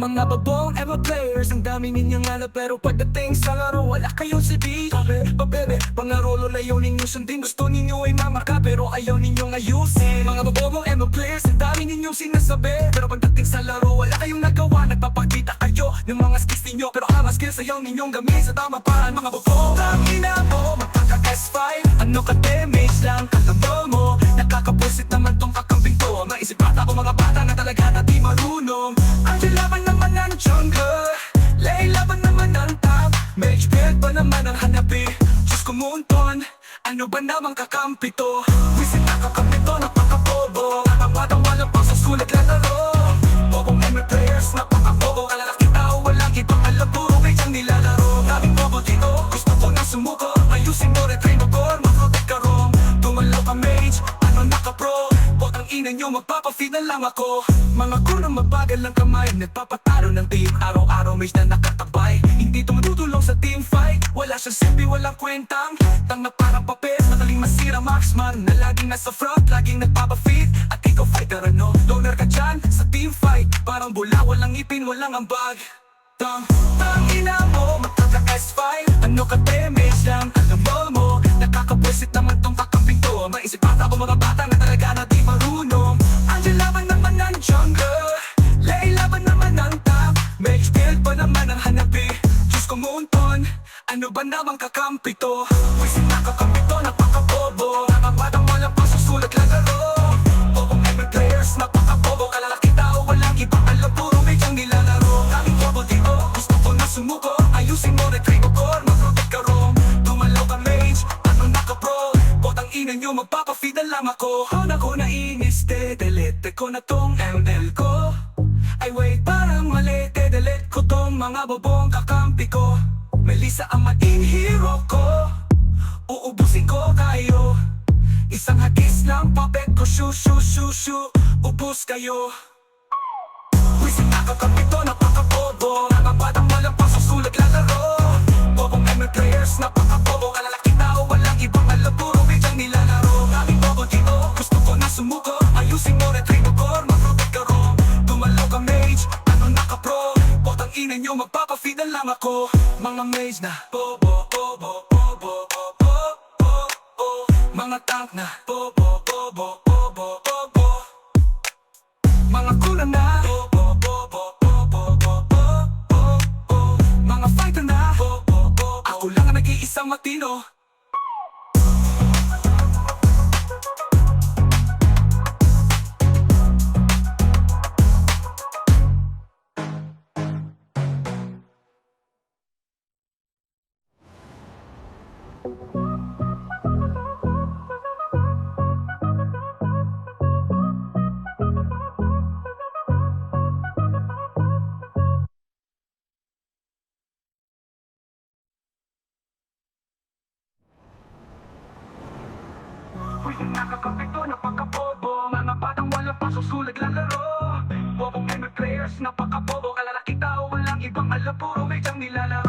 Mga babong ever players Ang dami ninyong alam pero pagdating sa laro Wala kayong sabi Sabi, pabebe Pangarolo layunin nyo sundin. Gusto ninyo ay mamaka pero ayaw ninyong ayusin. Mga babong ever players Ang dami ninyong sinasabi. Pero pagdating sa laro Wala kayong nagawa. Nagpapakita kayo ng mga skills ninyo Pero ang mga skills ayaw ninyong gamitin Sa tama paraan mga babong Tangina mo Magkaka-S5 Ano ka damage lang Alam mo ba naman ang hanapi Diyos ko munton Ano ba namang kakampi to? Wisit na kakampi to Napakabobo. Nakapatang walang pang sa sulit lalaro Bobong ML players Napakabobo. Kalalaki tao walang ibang alam Puro may diyang nilalaro. Daming bobo dito Gusto ko na sumuko. Ayusin mo retrain mo core Mag-protect ka rom. Tumalaw ka mage Ano naka-pro Botang ina nyo Magpapafeed na lang ako. Mga kurang mabagal lang kamay Nagpapatalo ng team. Araw-araw mage na nakatabay. Hindi team siyang silbi Walang kwentang Tang na parang papel. Madaling masira marksman Na laging nasa front Laging nagpapafeed. At ikaw fighter ano? Loner ka dyan Sa team fight. Parang bula Walang ipin Walang ambag. Tang, tang ina mo, magkaka S5 Ano ka damage lang, alam mo mo? Nakakapwisit naman tong kakamping to. Maisip bata ko mga bata naman ang hanabi. Diyos ko munton Ano ba namang kakampi to? Wisit na kakampi to, napakabobo. Nakapatang walang pasusulat lalaro Bobong ML players, napakabobo. Kalalaki tao, walang ibang alam Puro mage ang nilalaro. Daming bobo dito, gusto ko na sumuko. Ayusin mo, retrieve core, mag-protect ka rom Tumalaw ka mage, ano naka-pro Botang ina nyo, magpapafeed na lang ako. Kung ako nainis, de-delete ko na tong ML ko. Ay wait, parang mali, de-delete ko tong mga bobong kakampi ko. Melissa ang maging hero ko. Uubusin ko kayo. Isang hagis lang, papet ko, shoo, shoo, shoo, shoo Ubus kayo. Wisit nakakapito, napakabobo ina nyo, magpapafeed na lang ako Mga mage na bobo, bobo, bobo, bobo, bobo Mga tank na bobo, bobo, bobo, bobo mga kulang na bobo, Pwede nakakapito, napakabobo Mga batang walang pasusulag lalaro. Bobong ML players, napakabobo. Kalalaki tao, walang ibang alam. Puro may diyang nilalaro